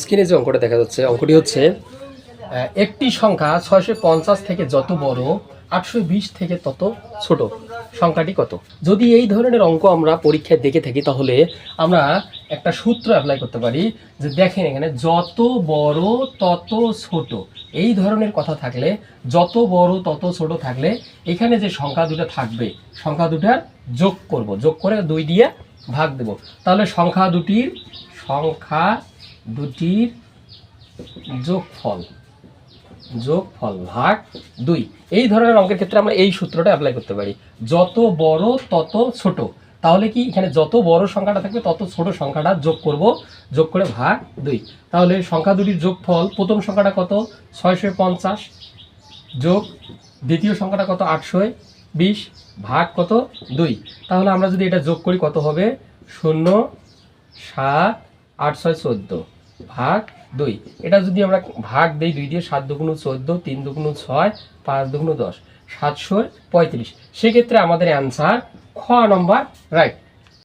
স্ক্রিনে যে অঙ্কটা দেখা যাচ্ছে, অঙ্কটি হচ্ছে একটি সংখ্যা ছয়শো পঞ্চাশ থেকে যত বড়, আটশো বিশ থেকে তত ছোট। সংখ্যাটি কত? যদি এই ধরনের অঙ্ক আমরা পরীক্ষায় দেখে থাকি, তাহলে আমরা একটা সূত্র অ্যাপ্লাই করতে পারি যে দেখেন এখানে যত বড়, তত ছোট। এই ধরনের কথা থাকলে, যত বড়, তত ছোট থাকলে এখানে যে সংখ্যা দুটো থাকবে, সংখ্যা দুটার যোগ করব। যোগ করে দুই দিয়ে ভাগ দেব। তাহলে সংখ্যা দুটির সংখ্যা দুটির যোগফল যোগফল ভাগ দুই। এই ধরনের অঙ্কের ক্ষেত্রে আমরা এই সূত্রটা অ্যাপ্লাই করতে পারি। যত বড়, তত ছোট। তাহলে কি এখানে যত বড় সংখ্যাটা থাকবে, তত ছোট সংখ্যাটা যোগ করব, যোগ করে ভাগ দুই। তাহলে সংখ্যা দুটির যোগফল, প্রথম সংখ্যাটা কত? ছয়শো পঞ্চাশ। যোগ দ্বিতীয় সংখ্যাটা কত? আটশো বিশ। ভাগ কত? দুই। তাহলে আমরা যদি এটা যোগ করি, কত হবে? শূন্য, সাত, আট, ছয়, চোদ্দ। ভাগ দুই। এটা যদি আমরা ভাগ দিই দুই দিয়ে সাত দুগুণ চোদ্দ, তিন দুগুণ ছয়, পাঁচ দুগুণ দশ, সাতশো পঁয়ত্রিশ। সেক্ষেত্রে আমাদের অ্যান্সার খ নম্বর রাইট